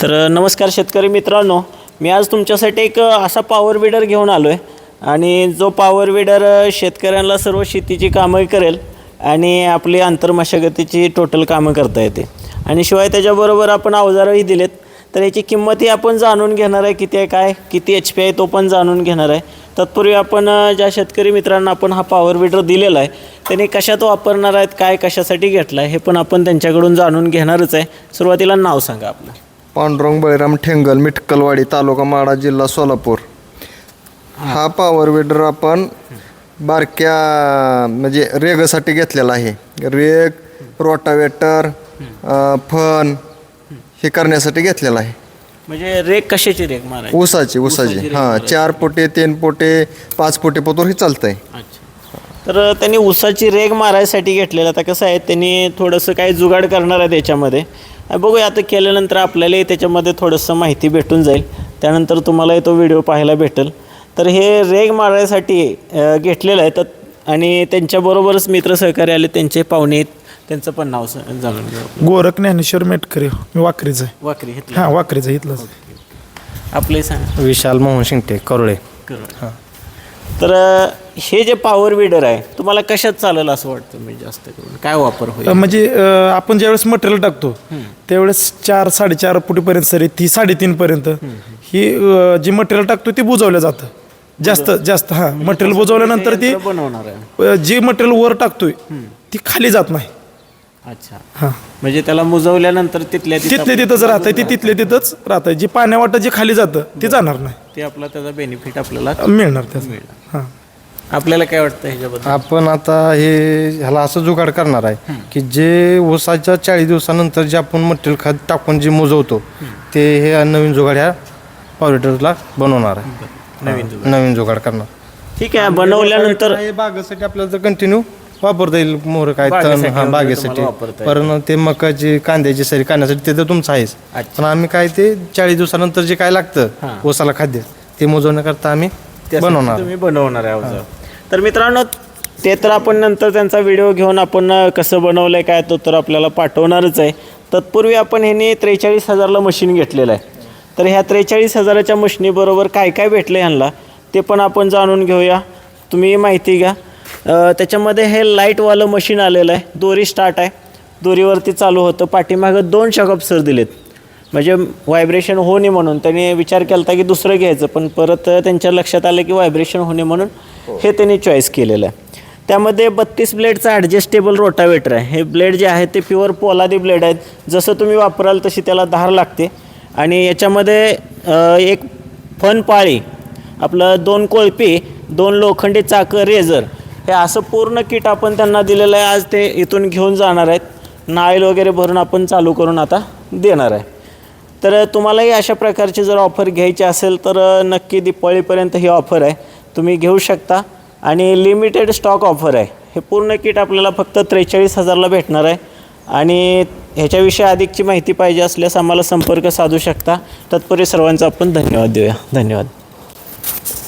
तर नमस्कार शेतकरी मित्रांनो. मी आज तुमच्यासाठी एक असा पॉवर विडर घेऊन आलो आहे आणि जो पॉवर विडर शेतकऱ्यांना सर्व शेतीची कामं करेल आणि आपली आंतरमशागतीची टोटल कामं करता येते. आणि शिवाय त्याच्याबरोबर आपण अवजारंही दिलेत. तर याची किंमतही आपण जाणून घेणार आहे किती आहे काय किती एच पी आहे तो पण जाणून घेणार आहे. तत्पूर्वी आपण ज्या शेतकरी मित्रांना आपण हा पॉवर विडर दिलेला आहे त्यांनी कशात वापरणार आहेत काय कशासाठी घेतला आहे हे पण आपण त्यांच्याकडून जाणून घेणारच आहे. सुरुवातीला नाव सांगा आपलं. पांडुरंग बळीराम ठेंगल मिटकलवाडी तालुका माडा जिल्हा सोलापूर. हा पॉवर विडर आपण बारक्या म्हणजे रेगसाठी घेतलेला आहे. रेग रोटावेटर फन हे करण्यासाठी घेतलेला आहे. म्हणजे रेक कशाची रेक मारायची? ऊसाची ऊसाची. रेग हां. चार पोटे तीन पोटे पाच पोटे पोतोर हे चालतंय. अच्छा. तर त्यांनी ऊसाची रेग मारायसाठी घेतलेलं आता कसं आहे त्यांनी थोडंसं काही जुगाड करणार आहे त्याच्यामध्ये. बघूया आता केल्यानंतर आपल्यालाही त्याच्यामध्ये थोडंसं माहिती भेटून जाईल. त्यानंतर तुम्हालाही तो व्हिडिओ पाहायला भेटेल. तर हे रेग मारायसाठी घेतलेलं आहे. तर आणि त्यांच्याबरोबरच मित्र सहकारी आले त्यांचे पाहुणे आहेत. त्यांचं पण नाव जाणून घेऊ गोरख ज्ञानेश्वर मेटकरी मी वाकरीचं आहे. वाकरी हां वाकरीचं आहे, इथलंच. आपले सांगा. विशाल मोहन शिंगटे करोळे. करा. तर हे जे पॉवर विडर आहे तुम्हाला कशात चालेल असं वाटतं? मी जास्त करून काय वापर होईल? म्हणजे अ, आपण ज्यावेळेस मटेरियल टाकतो त्यावेळेस चार साडेचार फुटीपर्यंत सरी ती साडेतीनपर्यंत ही अ, जी मटेरियल टाकतो ते बुजवलं जातं. जास्त जास्त हां मटेरियल बुजवल्यानंतर ती यंत्र बनवणार आहे? अ, जे मटेरियल वर टाकतोय ती खाली जात नाही. अच्छा. हां. म्हणजे त्याला मुजवल्यानंतर तिथल्या तिथं तिथले तिथंच राहतंय ती तिथले तिथंच राहतंय. जे पाण्यावाटं जे खाली जातं ते जाणार नाही. ते आपला त्याचा बेनिफिट आपल्याला मिळणार त्याचं. हां. आपल्याला काय वाटतं ह्याच्याबद्दल? आपण आता हे ह्याला असं जुगाड करणार आहे की जे ऊसाच्या चाळीस दिवसानंतर जे आपण मटेरियल खात टाकून जे मुजवतो ते हे नवीन जुगाड ह्या पॉवरेटरला बनवणार आहे. नवीन हा, नवीन जुगाड करणार. ठीक आहे बनवल्यानंतर हे बागेसाठी आपल्याला कंटिन्यू वापरता येईल मोहर काय तण बागेसाठी हा वगैरे बागेसाठी. तुम्हाला वापरता. पण ते मकाची कांद्याची सरी कांद्यासाठी ते तर तुमचं आहेच. अच्छा. पण आम्ही काय ते चाळीस दिवसानंतर जे काय लागतं. ऊसाला खाद्य ते मोजवण्याकरता आम्ही त्यासाठी बनवणार. तुम्ही बनवणार आहे अवजार. तर मित्रांनो ते तर आपण नंतर त्यांचा व्हिडिओ घेऊन आपण अ, कसं बनवलंय काय तो तर आपल्याला पाठवणारच आहे. तत्पूर्वी आपण ह्यांनी त्रेचाळीस हजारला मशीन घेतलेलं आहे. तर ह्या त्रेचाळीस हजाराच्या मशिनीबरोबर काय काय भेटलं ह्यांना ते पण आपण जाणून घेऊया. तुम्ही माहिती घ्या. त्याच्यामध्ये हे लाईटवालं मशीन आलेलं आहे. दोरी स्टार्ट आहे. दोरीवरती चालू होतं. पाठीमागं दोन शकअप सर दिलेत. म्हणजे व्हायब्रेशन होणे म्हणून. त्यांनी विचार केला होता की दुसरं घ्यायचं पण परत त्यांच्या लक्षात आलं की व्हायब्रेशन होणे म्हणून हे त्यांनी चॉईस केलेलं आहे. त्यामध्ये बत्तीस ब्लेडचा ॲडजस्टेबल रोटावेटर आहे. हे ब्लेड जे आहे ते प्युअर पोलादी ब्लेड आहेत. जसं तुम्ही वापराल तशी त्याला धार लागते. आणि याच्यामध्ये एक फन पाळी आपलं दोन कोळपी दोन लोखंडी चाकं रेझर हे असं पूर्ण किट आपण त्यांना दिलेलं आहे. आज ते इथून घेऊन जाणार आहेत. नाईल वगैरे भरून आपण चालू करून आता देणार आहे. तर तुम्हालाही अशा प्रकारची जर ऑफर घ्यायची असेल तर नक्की दिपाळीपर्यंत ही ऑफर आहे. तुम्ही घेऊ शकता. आणि लिमिटेड स्टॉक ऑफर आहे. हे पूर्ण किट आपल्याला फक्त त्रेचाळीस हजारला भेटणार आहे. आणि ह्याच्याविषयी अधिकची माहिती पाहिजे असल्यास आम्हाला संपर्क साधू शकता. तत्पूर्वी सर्वांचा आपण धन्यवाद देऊया. धन्यवाद.